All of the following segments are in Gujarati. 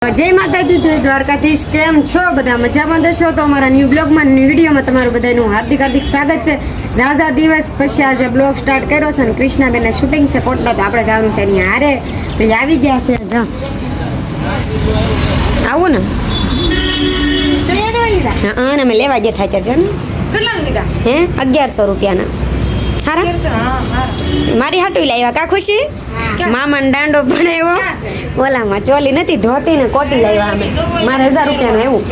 જય માતાજી જય દ્વારકાધીશ. કેમ છો? બધા મજામાં દશો? તો અમારા ન્યૂ બ્લોગમાં ન્યૂ વિડીયોમાં તમારું બધાનું હાર્દિક હાર્દિક સ્વાગત છે. ઝાઝા દિવસ પછી આજે બ્લોગ સ્ટાર્ટ કર્યો છે અને કૃષ્ણાબેનના શૂટિંગ છે કોટલા તો આપણે જવાનું છે એની હારે. તો આવી ગયા છે. જ. આવું ને. હા અમે લેવા ગયા થાય છે ને. હે? અગિયારસો રૂપિયાના. હારા? મારી હાટુ લાવ્યા કા ખુશી? મામાનો દાંડો ભણાવ્યો ઓલામાં ચોલી નથી ધોતી ને કોટી લાવ્યા અમે. મારે હજાર રૂપિયાનું એવું.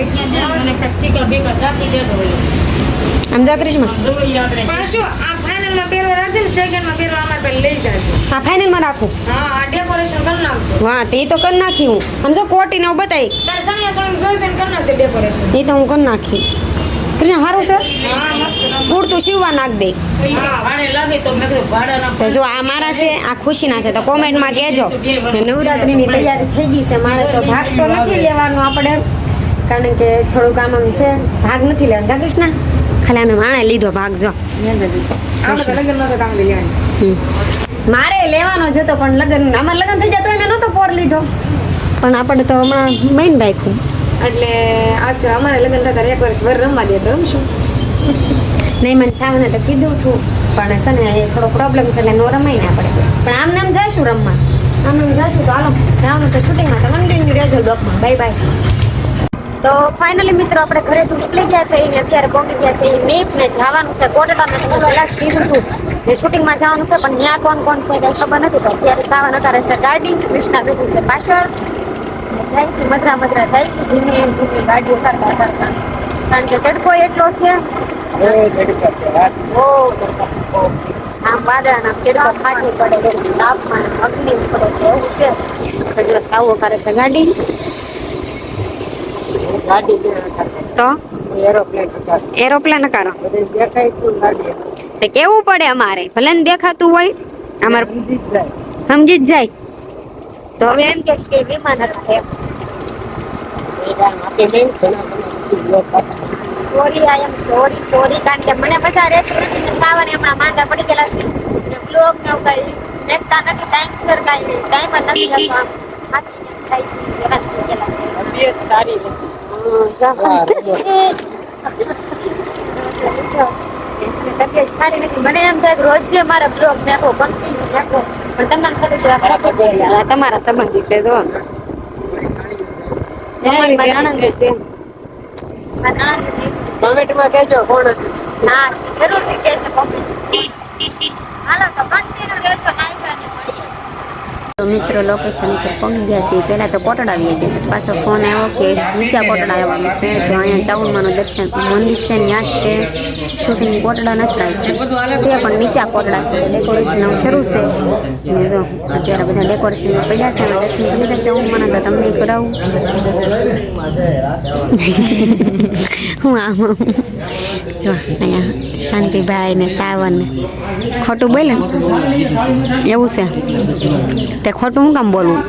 આમ જા ક્રિષ્મા પણ શું આ ફાઇનલમાં રાખજે ને સેકન્ડમાં અમારે પહેલા લઈ જશે હા ફાઇનલમાં રાખું. હા ડેકોરેશન કરી નાખું હા તે તો કરી નાખી હું. સમજો કોટી ને બતાવી તારે જોઈશે કરી નાખજે ડેકોરેશન એ તો હું કરી નાખી. કૃષ્ણ સારું છે? છે. પૂરતું સીવવા નાખ દે. તો જો આ મારા છે આ ખુશીના છે તો કોમેન્ટમાં કહેજો. ને નવરાત્રિની તૈયારી થઈ ગઈ છે મારે તો ભાગ તો નથી લેવાનો આપણે. કારણ કે થોડુંક આમ આમ છે ભાગ નથી લેવાનો. કા કૃષ્ણ? ખાલી આને માણે લીધો ભાગ જો. તો છે. મારે લેવાનો જ હતો પણ લગ્ન અમારે લગ્ન થઈ જતો એને નહોતો પોર લીધો. પણ આપણે તો હમણાં મહિન રાખ્યું એટલે આજકાલ અમારે લગ્ન થતા એક વર્ષ ભર રમવા દે તો રમશું. નહીં, મને સાવને તો કીધું હતું પણ છે ને, એ થોડો પ્રોબ્લેમ છે એટલે નો રમાય ને આપણે. પણ આમ નામ જઈશું રમવા. આમ નામ જઈશું તો હાલો, જવાનું છે શૂટિંગમાં તો કન્ટિન્યુ રહેજો બ્લોકમાં બાય બાય તો ફાઇનલી મિત્રો, આપણે ઘરેથી નીકળી ગયા છે. એને અત્યારે પહોંચી ગયા છે. એ નીપ ને જવાનું છે. કોટડા મેં તમને પહેલાં જ કીધું હતું ને શૂટિંગમાં જવાનું છે, પણ ત્યાં કોણ કોણ છે કંઈ ખબર નથી. તો અત્યારે સાવન અત્યારે છે ગાડી કૃષ્ણા બેઠી છે પાછળ. જાય છે મધરા મધરા જાય છે ધીમે ધીમે ગાડીઓ કરતા કરતા કારણ કે તડકો એટલો છે. આમ વાદળાના કેડવા ફાટી પડે તાપમાન અગ્નિ પડે છે એવું છે. તો સાવો કરે છે ગાડી. તો? એરોપ્લેન કરો દેખાય કેવું પડે અમારે? ભલે દેખાતું હોય અમારે સમજી જ જાય. તો હવે એમ કે કે વિમાન હતા એમ sorry I am sorry sorry કારણ કે મને મજા રહેતી નથી ને સાવરે હમણાં માંદા પડી ગયેલા છે ને બ્લોગ ને એવું કઈ મેકતા નથી ટાઈમ સર કઈ ટાઈમ જ નથી રહેતો આમ હાથી જેમ થાય છે એવા થઈ ગયેલા છે હમ, જા. તબિયત સારી નથી મને એમ થાય કે રોજ જે મારા બ્લોગ નાખો કન્ટિન્યુ નાખો પણ તમારા થતું છે તમારા સંબંધી છે તો. કમેન્ટમાં કહેજો કોણ હા જરૂરથી કે છે મમ્મી હાલો તો કન્ટિન્યુ રહેજો નાઈ છે અને મળીએ તો મિત્રો લોકેશન ઉપર પહોંચી ગયા છીએ. પહેલાં તો કોટડા આવી ગયા પાછો ફોન આવ્યો કે નીચા કોટડા આવવાનું છે. તો અહીંયા ચાઉલમાનું દર્શન મંદિર છે, ત્યાં જ છે. શૂટિંગ કોટડા નથી રાખ્યું તે પણ નીચા કોટડા છે. ડેકોરેશન શરૂ છે. જો, અત્યારે બધા ડેકોરેશન પડ્યા છે અને દર્શન કરી લીધા તો તમને કરાવું. હું આમ. જો, અહીંયા શાંતિભાઈ ને સાવન. ખોટું બોલે ને? એવું છે. તે ખોટું હું કામ બોલવું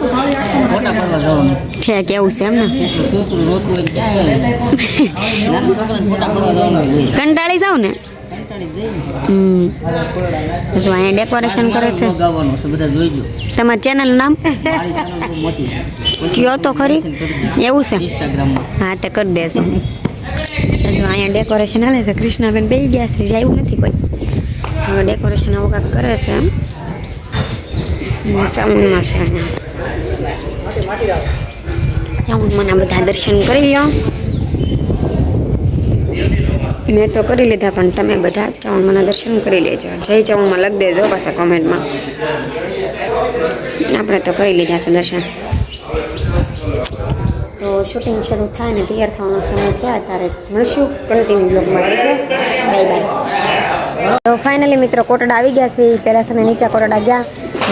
છે કેવું છે એમ ને? કંટાળી જાવ ને? હમ. અહીંયા ડેકોરેશન કરે છે. તમારી ચેનલ નામ? કયો તો ખરી? એવું છે? હા તે કરી દેશો અહીંયા ડેકોરેશન હાલે છે કૃષ્ણાબેન બેસી ગયા છે જાયું નથી કોઈ. હવે ડેકોરેશન આવું કાંઈક કરે છે એમ. સાઉન્ડમાં છે ચાઉન્ડમાં બધા દર્શન કરી લો મેં તો કરી લીધા, પણ તમે બધા ચાઉન્ડમાં દર્શન કરી લેજો. જય ચાઉન્ડમાં લખ દેજો પાછા કોમેન્ટમાં. આપણે તો કરી લીધા છે દર્શન. તો શૂટિંગ શરૂ થાય ને તૈયાર થવાનો સમય થયા, ત્યારે મળશું કન્ટિન્યુ બ્લોગમાં રહેજો બાય બાય. તો ફાઇનલી મિત્રો, કોટડા આવી ગયા છે. પહેલાં સમય નીચા કોટડા ગયા.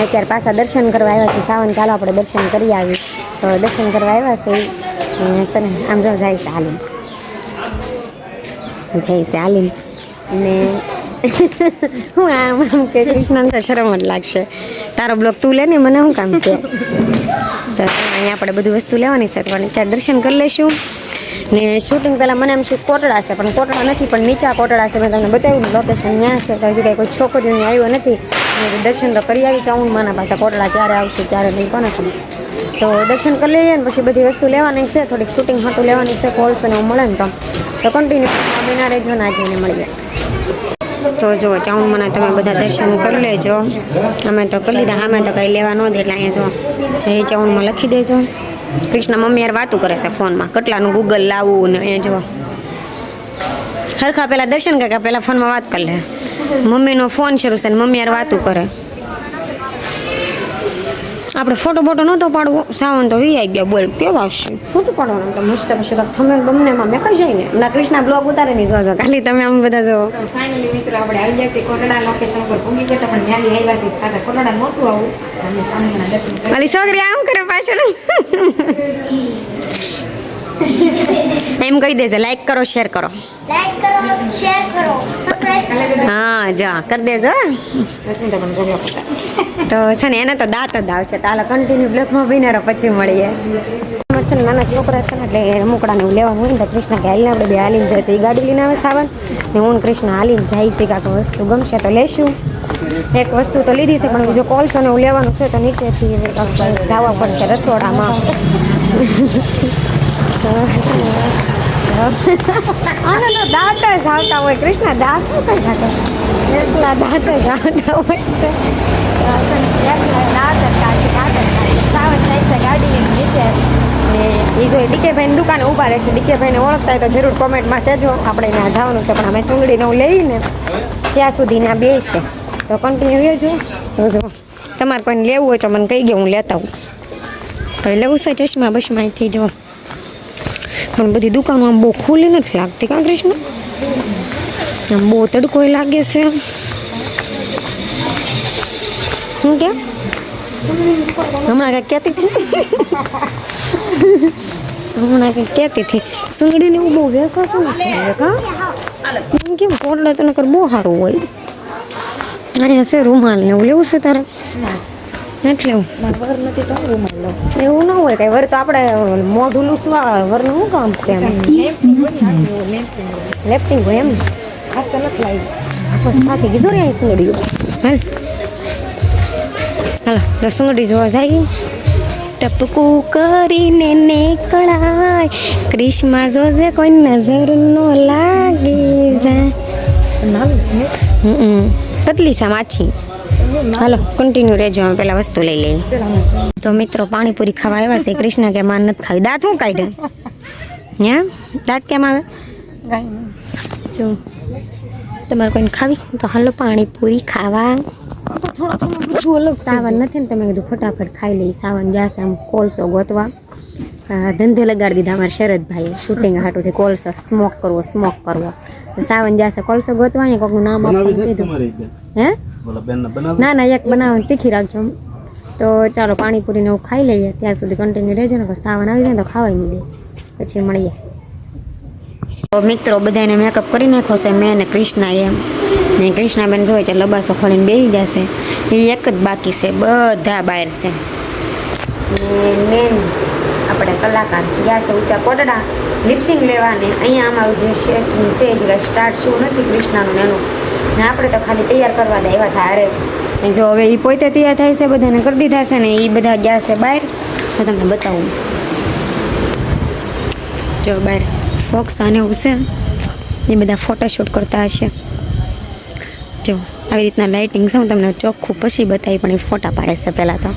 અત્યારે પાછા દર્શન કરવા આવ્યા છે સાવન ચાલો આપણે દર્શન કરી આવી તો દર્શન કરવા આવ્યા છે. આમ જો જાય છે હાલીમ જાય છે હાલીમ અને હું આમ આમ કે કૃષ્ણ તો શરમ જ લાગશે. તારો બ્લોગ તું લે ને, મને શું કામ છે તો અહીંયા આપણે બધું વસ્તુ લેવાની છે. તો ત્યાં દર્શન કરી લઈશું. ને શૂટિંગ પહેલાં મને એમ શું કોટડા છે, પણ કોટડા નથી, પણ નીચા કોટડા છે. મેં તમને બતાવ્યું લોકેશન ત્યાં છે. તો હજુ કાંઈ કોઈ છોકરીઓને આવ્યો નથી. દર્શન તો કરી આવી ચાઉન માના પાસે કોટડા ક્યારે આવશે, ક્યારે નહીં, કોને ખબર. તો દર્શન કરી લઈએ ને પછી બધી વસ્તુ લેવાની છે. થોડીક શૂટિંગ હાટું લેવાની છે કોલ્સો અને મળે ને તો. તો કન્ટિન્યુ બિના રહેજો ના જઈને મળીએ. તો જો ચાઉનમાં તમે બધા દર્શન કરી લેજો. અમે તો કરી લીધા, આમાં તો કંઈ લેવા ન દે, એટલે અહીંયા જો જય ચાઉનમાં લખી દેજો. કૃષ્ણ મમ્મી યાર વાતું કરે છે ફોનમાં. કેટલાનું ગૂગલ લાવવું ને અહીંયા જો હરખા પહેલાં દર્શન કાકા પહેલાં ફોનમાં વાત કરી લે. મમ્મીનો ફોન શરૂ છે ને મમ્મી યાર વાતું કરે. આપણે ફોટો ફોટો નહોતો પાડવો સાવન તો વી આવી ગયા બોલ કેવા આવશે? ફોટો પાડવાનો તો મસ્ત પછી થમેલ બમને એમાં મેં કઈ જાય ને ના કૃષ્ણા બ્લોગ ઉતારે નહીં જોજો ખાલી તમે આમ બધા જો. ફાઇનલી મિત્રો આપણે આવી ગયા છે કોટડા લોકેશન પર પહોંચી ગયા પણ ધ્યાન આવ્યા છે પાછા કોટડા નહોતું આવું. અને સામેના દર્શન મારી છોકરી આમ કરે પાછળ. એમ કહી દેજે લાઈક કરો શેર કરો. લાઈક કરો શેર કરો. જા, કરી દેજો, હો. તો છે ને, એને તો દાંત જ આવશે. તો હાલો કન્ટિન્યુ બ્લોકમાં રહો પછી મળીએ. છે નાના છોકરા છે ને, એટલે રમકડાને એવું લેવાનું હોય ને, તો કૃષ્ણ કે હાલીને આપણે બે હાલીને જાય, તો એ ગાડી લઈને આવે સાવન. ને હું કૃષ્ણ હાલીને જાય છે, કાંક વસ્તુ ગમશે તો લેશું. એક વસ્તુ તો લીધી છે, પણ જો કોલસો ને, એવું લેવાનું છે, તો નીચેથી જવા પડશે રસોડામાં. આને તો જ આવતા હોય. કૃષ્ણ દાંત ખાતા એટલા દાંત જ આવતા હોય છે. દાંત જ કાઢી જ જાય છે ગાડીની નીચે. એ જો ડીકે ભાઈની દુકાને ઊભા રહેશે. ડીકે ભાઈને ઓળખતા હોય તો જરૂર કોમેન્ટમાં કહેજો. આપણે ત્યાં જવાનું છે, પણ અમે ચુંગળીને હું લઈને ત્યાં સુધી ત્યાં બેસશે તો કન્ટિન્યુ રહેજો જો. તમારે કોઈને લેવું હોય તો મને કહી ગયો હું લેતા હું તો લેવું છે, ચશ્મા બસમાંથી જો. પણ બધી દુકાનો આમ બહુ ખુલ્લી નથી લાગતી કાં કૃષ્ણ? આમ બહુ તડકો લાગે છે. શું કે હમણાં કંઈક કહેતી હતી હમણાં કંઈક કહેતી હતી. સુંદડીને એવું બહુ વેસાતું નથી કેમ? કોટલે તને કર બહુ સારું હોય. અહીંયા છે રૂમાલ ને એવું લેવું છે તારે? નથી લેવું વર નથી તો રૂમાલ લો. એવું ન હોય કઈ. વર તો આપણે મોઢું લૂસવા વરનું શું કામ છે લેફ્ટિંગ હોય એમ? ખાસ તો નથી લાવી. માથી બાકી કીધું ને અહીં સુંગડીઓ હાલ. હાલો તો સુંગડી જોવા જાય ટપકું કરીને નીકળાય. ક્રિશ્મા જોજે કોઈ નજર નો લાગી જાય. પતલી સા માછી. હાલો કન્ટિન્યુ રહેજો અમે પેલા વસ્તુ લઈ લઈએ. તો મિત્રો પાણીપુરી ખાવા આવ્યા છે. કૃષ્ણ કે માન નથી ખાવી. દાંત શું કાઢે? હે? દાંત કેમ આવે? જો તમારે કોઈને ખાવી? તો હાલો પાણીપુરી ખાવા. સાવન નથી ને તમે કીધું ફટાફટ ખાઈ લઈ સાવન જશે આમ કોલસો ગોતવા. આ ધંધે લગાડી દીધા અમારા શરદભાઈ શૂટિંગ હાટુથી કોલસો સ્મોક કરવો સ્મોક કરવો. તો સાવન જશે કોલસો ગોતવા અહીંયા કોકનું નામ આપવાનું બનાવી છે કીધું. તમારી બેન હે? બોલા બેન બનાવી. ના ના, એક બનાવવાની તીખી રાખજો તો ચાલો પાણીપુરીને એવું ખાઈ લઈએ. ત્યાં સુધી કન્ટિન્યુ રહેજો ને સાવન આવી જાય તો ખાવાય નહીં દે. પછી મળીએ. તો મિત્રો બધાને મેકઅપ કરી નાખ્યો છે, મેં ને કૃષ્ણા એમ. ને કૃષ્ણાબેન જોઈએ છે, લબાસો ખોલીને બેસી જશે. એ એક જ બાકી છે, બધા બહાર છે. ને મેન આપણે કલાકાર ગયા છે ઊંચા કોટડા. લિપસિંગ લેવાને. અહીંયા અમારું જે શેટનું છે જે કાંઈ સ્ટાર્ટ શું નથી કૃષ્ણાનું ને એનું. ને આપણે તો ખાલી તૈયાર કરવા દે એવા થાય. અરે જો હવે એ પોતે તૈયાર થાય છે, બધાને કરી દીધા છે ને એ બધા ગયા છે બહાર. તો તમને બતાવું. જો બહાર ફોક્સ અને છે એ બધા ફોટોશૂટ કરતા હશે. જો, આવી રીતના લાઇટિંગ છે, હું તમને ચોખ્ખું પછી બતાવી, પણ એ ફોટા પાડે છે પહેલાં તો.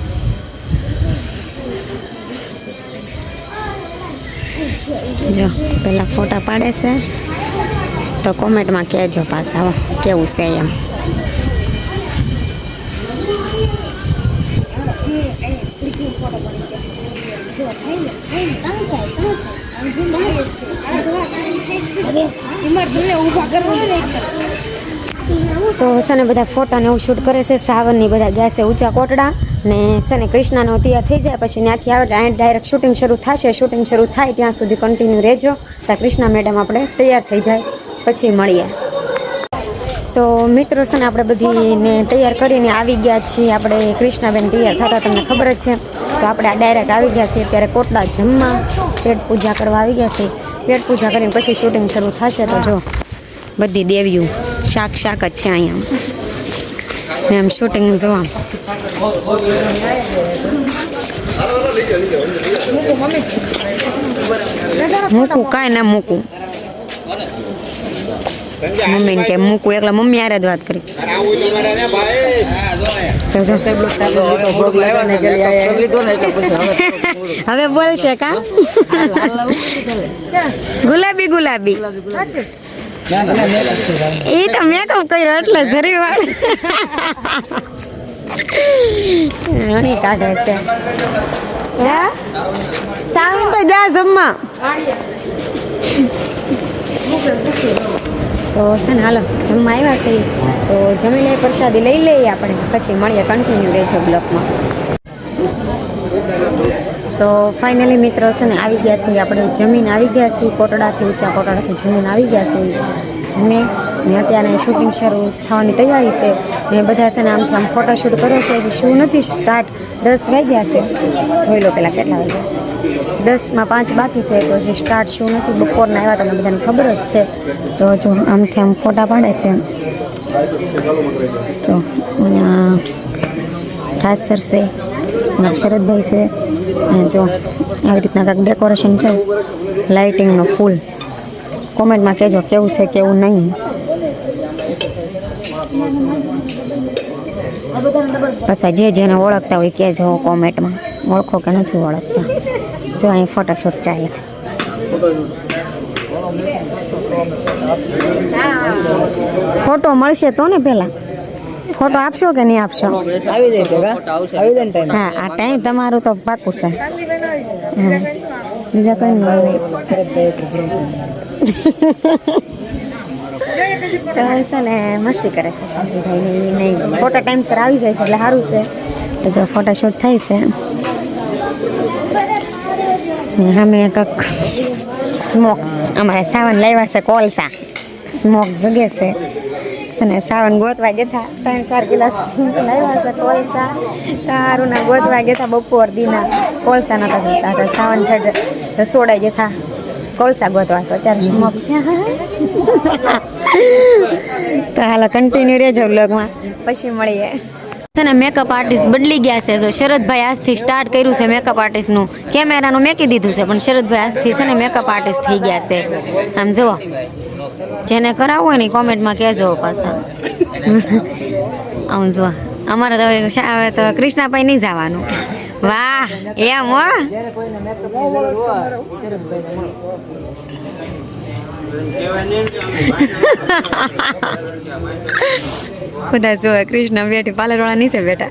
જો, પહેલાં ફોટા પાડે છે. તો કોમેન્ટમાં કહેજો પાછા કેવું છે એમ. તો છે બધા ફોટા ને એવું શૂટ કરે છે, સાવનની બધા છે ઊંચા કોટડા ને શને ને કૃષ્ણાનો તૈયાર થઈ જાય, પછી ત્યાંથી આવે, ડાયરેક્ટ શૂટિંગ શરૂ થશે, શૂટિંગ શરૂ થાય, ત્યાં સુધી કન્ટિન્યુ રહેજો. ત્યાં કૃષ્ણા મેડમ આપણે તૈયાર થઈ જાય. પછી મળીએ. તો મિત્રો છે ને, આપણે બધીને તૈયાર કરીને આવી ગયા છીએ. આપણે કૃષ્ણાબેન તૈયાર થતા તમને ખબર જ છે. તો આપણે આ ડાયરેક્ટ આવી ગયા છીએ. અત્યારે કોટડા જમવા પેટ પૂજા કરવા આવી ગયા છીએ. પેટ પૂજા કરીને પછી શૂટિંગ શરૂ થશે તો જો, બધી દેવીઓ શાક શાક જ છે અહીંયા. ને આમ શૂટિંગ જોવા. મૂકું કાંઈ ના મૂકું. મમ્મીને કે મૂકું એકલા મમ્મી આરે જ વાત કરી. હવે બોલશે કા ગુલાબી ગુલાબી. એ તો મેકઅપ કર્યો એટલે જરી વાળ. હણી કાઢે છે. હે તો જા જમવા. તો છે ને હાલો જમવા આવ્યા છે. તો જમી લઈ પ્રસાદી લઈ લઈએ આપણે, પછી મળીએ કન્ટિન્યુ રહેજો બ્લોકમાં. તો ફાઇનલી મિત્રો છે ને આવી ગયા છીએ, આપણે જમીન આવી ગયા છીએ, કોટડાથી, ઊંચા કોટડાથી જમીન આવી ગયા છીએ. જમે ને અત્યારે શૂટિંગ શરૂ થવાની તૈયારી છે. ને બધા છે ને આમથી આમ ફોટોશૂટ કરો છે, હજી શું નથી સ્ટાર્ટ દસ વાગ્યા છે. જોઈ લો પહેલાં કેટલા વાગ્યા. દસમાં પાંચ બાકી છે, તો હજી સ્ટાર્ટ શું નથી, બપોરના આવ્યા તમને બધાને ખબર જ છે. તો જો આમથી આમ ફોટા પાડે છે. જો રાજ સર છે શરદભાઈ છે, અને જો આવી રીતના કાંઈક ડેકોરેશન છે લાઇટિંગનો ફૂલ કોમેન્ટમાં કહેજો કેવું છે, કેવું નહીં. પછી જે જેને ઓળખતા હોય, કહેજો કોમેન્ટમાં ઓળખો કે નથી ઓળખતા. જો અહીં ફોટોશૂટ ચાલે છે ફોટો મળશે તો ને પેલા? ફોટો આપશો કે નહીં આપશો? આવી જાય છે કા આવી જાય ને ટાઈમ હા, આ ટાઈમ તમારું તો પાકું છે. હા. બીજા કઈ નહીં. તો છે ને, મસ્તી કરે છે શાંતિભાઈ ને ઈ નહીં. ફોટો ટાઈમ સર આવી જાય છે એટલે સારું છે. તો જો ફોટોશૂટ થાય છે. ને સામે કંઈક સ્મોક અમારે સાવન લાવ્યા છે કોલસા. સ્મોક જગે છે. અને સાવન ગોતવા ગયા ત્રણ, ચાર કિલા લાવ્યા છે કોલસા. તારુંના ગોતવા ગયા બપોર દીના. કોલસા નતા જતા. તો સાવન છેડ રસોડાઈ જતા કોલસા ગોતવા તો અત્યારે સ્મોક તો હાલ કન્ટિન્યુ રહેજો બ્લોગમાં પછી મળીએ. છે ને મેકઅપ આર્ટિસ્ટ બદલી ગયા છે. તો શરદભાઈ આજથી સ્ટાર્ટ કર્યું છે મેકઅપ આર્ટિસ્ટનું કેમેરાનું મેકી દીધું છે, પણ શરદભાઈ આજથી છે ને મેકઅપ આર્ટિસ્ટ થઈ ગયા છે. આમ જુઓ. જેને કરાવવું હોય ને કોમેન્ટમાં કહેજો પાછા. આમ જુઓ. અમારે તો હવે તો કૃષ્ણાભાઈ નહીં જવાનું. વાહ એમ હો? બધા જોવે કૃષ્ણ બેઠી પાર્લર વાળા નીચે બેઠા.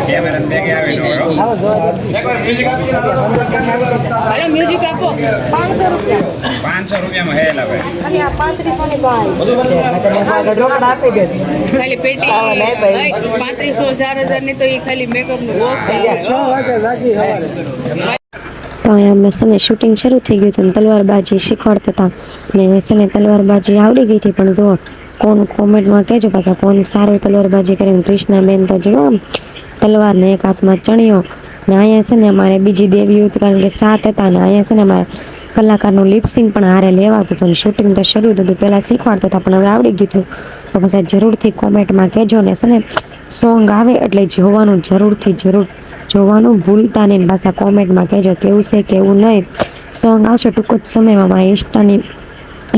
પાંચસો રૂપિયામાં હેલા ભાઈ આપી દે ખાલી પેટી સાવન આપ્યા. પાંત્રીસો ચાર હજારની તો એ ખાલી મેકઅપનું બોક્સ આવે તો અહીંયા મેં છે ને શૂટિંગ શરૂ થઈ ગયું હતું ને તલવારબાજી શીખવાડતા હતા ને છે ને તલવારબાજી આવડી ગઈ હતી, પણ જુઓ, કોણ કોમેન્ટમાં કહેજો પાછા, કોણ સારું તલવારબાજી કરે ને કૃષ્ણાબેન તો જુઓ તલવાર ને એક હાથમાં ચણિયો ને અહીંયા છે ને અમારે બીજી દેવીઓ તો કારણ કે સાત હતા ને અહીંયા છે ને અમારે કલાકારનું લિપસિંગ પણ હારે લેવાતું હતું શૂટિંગ તો શરૂ થતું પહેલાં શીખવાડતો હતા, પણ હવે આવડી ગયું હતું. તો પછી જરૂરથી કોમેન્ટમાં કહેજો ને છે ને સોંગ આવે એટલે જોવાનું જરૂરથી જરૂર. જોવાનું ભૂલતા નહીં પાછા કોમેન્ટમાં કહેજો કેવું છે, કેવું નહીં. સોંગ આવશે ટૂંક જ સમયમાં, મારા ઇન્સ્ટાની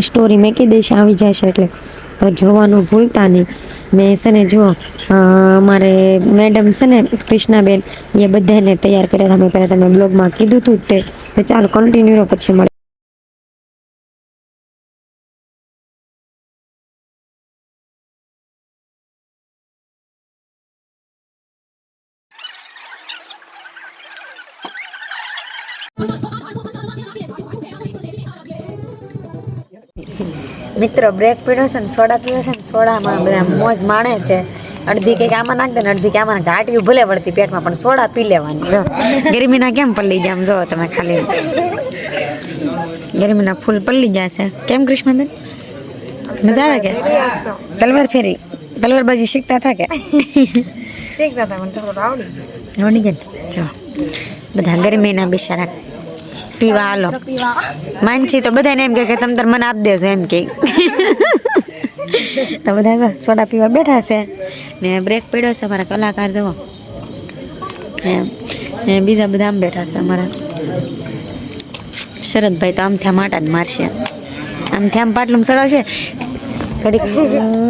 સ્ટોરી મેકી દઈશ, આવી જશે એટલે. તો જોવાનું ભૂલતા નહીં. ને છે ને જો અમારે મેડમ છે ને કૃષ્ણાબેન, એ બધાને તૈયાર કર્યા હતા. મેં પહેલાં તમે બ્લોગમાં કીધું હતું તે. ચાલો કન્ટિન્યુ પછી મળે મિત્રો બ્રેક પીડ્યો છે ને સોડા પીવે છે ને સોડામાં બધા મોજ માણે છે. અડધી કંઈક આમાં નાખ દે ને અડધી આમાં આમાં ઘાટિયું ભલે વળતી પેટમાં પણ સોડા પી લેવાની. જો ગરમીના કેમ પલ્લી ગયા જો તમે ખાલી? ગરમીના ફૂલ પલ્લી છે. કેમ કૃષ્ણબેન? મજા આવે કે? તલવાર ફેરી. તલવાર બાજી શીખતા હતા કે? શીખતા હતા મને થોડું આવડી. આવડી ગયા ને. બધા ગરમીના બિચારા પીવા હાલો માનસી તો બધાને એમ કે તમે તાર મને આપી દેજો એમ કે તો બધા સોડા પીવા બેઠા છે. ને બ્રેક પડ્યો છે અમારા કલાકાર જવો એમ ને બીજા બધા આમ બેઠા છે અમારા. શરદભાઈ તો આમ થયા માટા જ મારશે. આમથી આમ પાટલું ચડાવશે. ઘડીક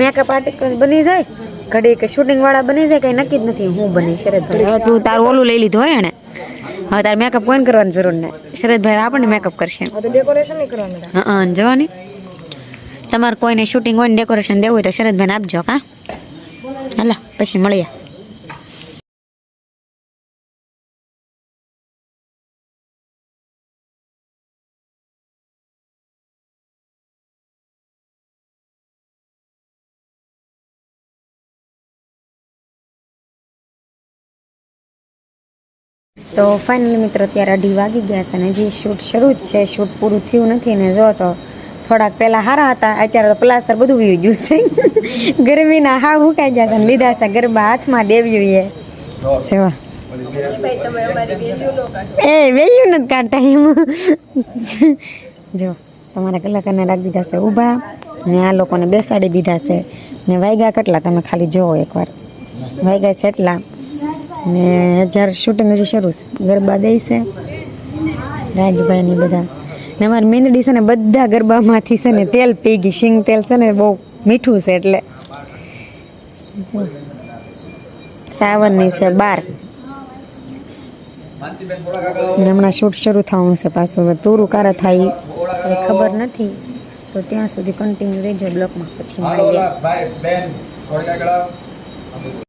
મેકઅપ આર્ટિસ્ટ બની જાય. ઘડીક શૂટિંગ વાળા બની જાય. કઈ નક્કી જ નથી હું બની શરદભાઈ. હવે તું તારું ઓલું લઈ લીધું હોય ને. હવે તારે મેકઅપ કોઈને કરવાની જરૂર નહીં શરદભાઈ આપણને મેકઅપ કરશે. ડેકોરેશન નહીં કરવાનું હા જવાની. તમારે કોઈને શૂટિંગ હોય ને ડેકોરેશન દેવું હોય તો શરદભાઈને આપજો કા હાલા પછી મળીએ. તો ફાઇનલી મિત્રો અત્યારે અઢી વાગી ગયા છે અને હજી શૂટ શરૂ જ છે શૂટ પૂરું થયું નથી ને જો તો થોડાક પહેલાં સારા હતા, અત્યારે તો પ્લાસ્ટર બધું વી ગયું છે. ગરમીના હાવ હુકાઈ ગયા છે અને લીધા છે ગરબા હાથમાં દેવ્યું એ જો. એ વેલ્યુ નથી કાઢતા એમ. જો, તમારા કલાકારને રાખી દીધા છે ઊભા ને આ લોકોને બેસાડી દીધા છે. ને વાયગા કેટલા તમે ખાલી જોવો એકવાર. વાયગા છે એટલા. ને જ્યારે શૂટિંગ હજી શરૂ છે. ગરબા છે. રાજભાઈ ને બધા. ને અમારી મેંદડી છે ને બધા ગરબામાંથી છે ને તેલ પી ગઈ. શીંગ તેલ છે ને બહુ મીઠું છે એટલે. સાવનની છે બાર. હમણાં શૂટ શરૂ થવાનું છે પાછું. હવે તોરું કારા થાય એ ખબર નથી. તો ત્યાં સુધી કન્ટિન્યુ રહેજો બ્લોકમાં. પછી મળીએ.